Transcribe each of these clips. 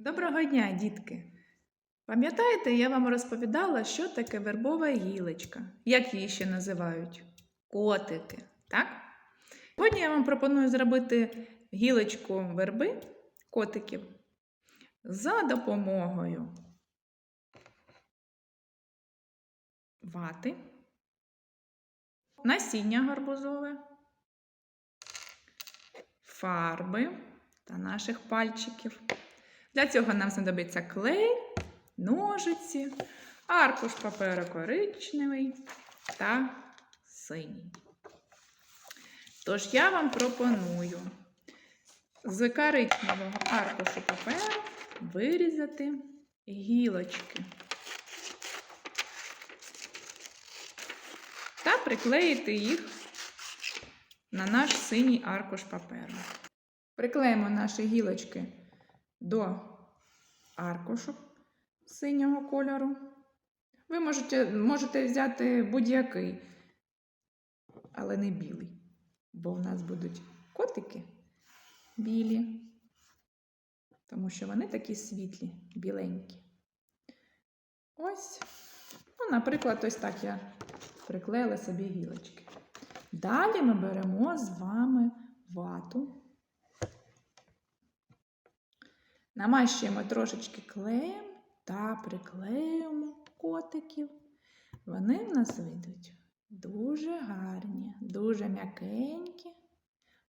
Доброго дня, дітки! Пам'ятаєте, я вам розповідала, що таке вербова гілочка, як її ще називають? Котики, так? Сьогодні я вам пропоную зробити гілочку верби котиків за допомогою вати, насіння гарбузове, фарби та наших пальчиків. Для цього нам знадобиться клей, ножиці, аркуш паперу коричневий та синій. Тож я вам пропоную з коричневого аркушу паперу вирізати гілочки та приклеїти їх на наш синій аркуш паперу. Приклеїмо наші гілочки до аркушу синього кольору. Ви можете, можете взяти будь-який, але не білий, бо в нас будуть котики білі, тому що вони такі світлі, біленькі. Ось, ну, наприклад, ось так я приклеїла собі гілочки. Далі ми беремо з вами вату. Намащуємо трошечки клеєм та приклеюємо котиків. Вони в нас вийдуть дуже гарні, дуже м'якенькі,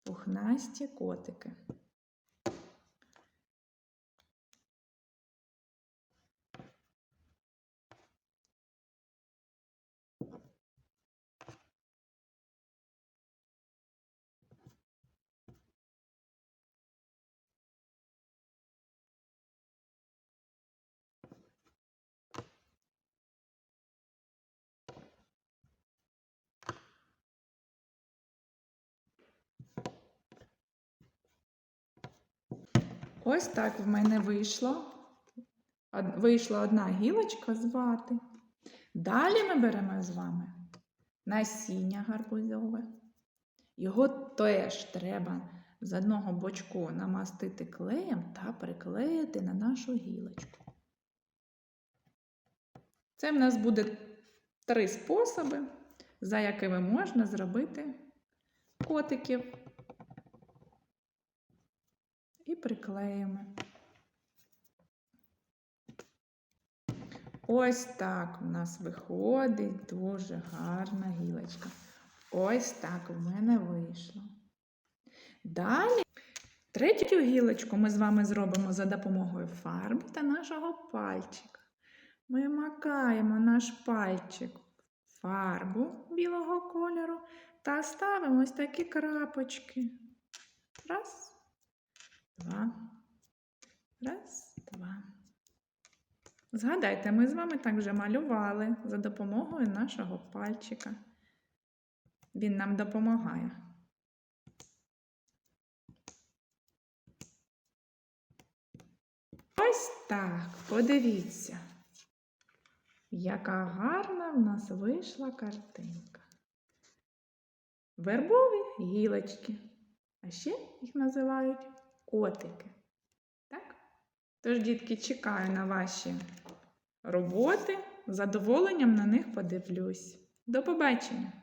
пухнасті котики. Ось так в мене вийшло. Вийшла одна гілочка з вати. Далі ми беремо з вами насіння гарбузове. Його теж треба з одного бочку намастити клеєм та приклеїти на нашу гілочку. Це в нас буде три способи, за якими можна зробити котиків і приклеїмо. Ось так у нас виходить дуже гарна гілочка. Ось так у мене вийшло. Далі третю гілочку ми з вами зробимо за допомогою фарби та нашого пальчика. Ми макаємо наш пальчик в фарбу білого кольору та ставимо ось такі крапочки. Раз, два. Раз, два. Згадайте, ми з вами так вже малювали за допомогою нашого пальчика. Він нам допомагає. Ось так, подивіться, яка гарна в нас вийшла картинка. Вербові гілочки, а ще їх називають котики. Так? Тож, дітки, чекаю на ваші роботи. З задоволенням на них подивлюсь. До побачення!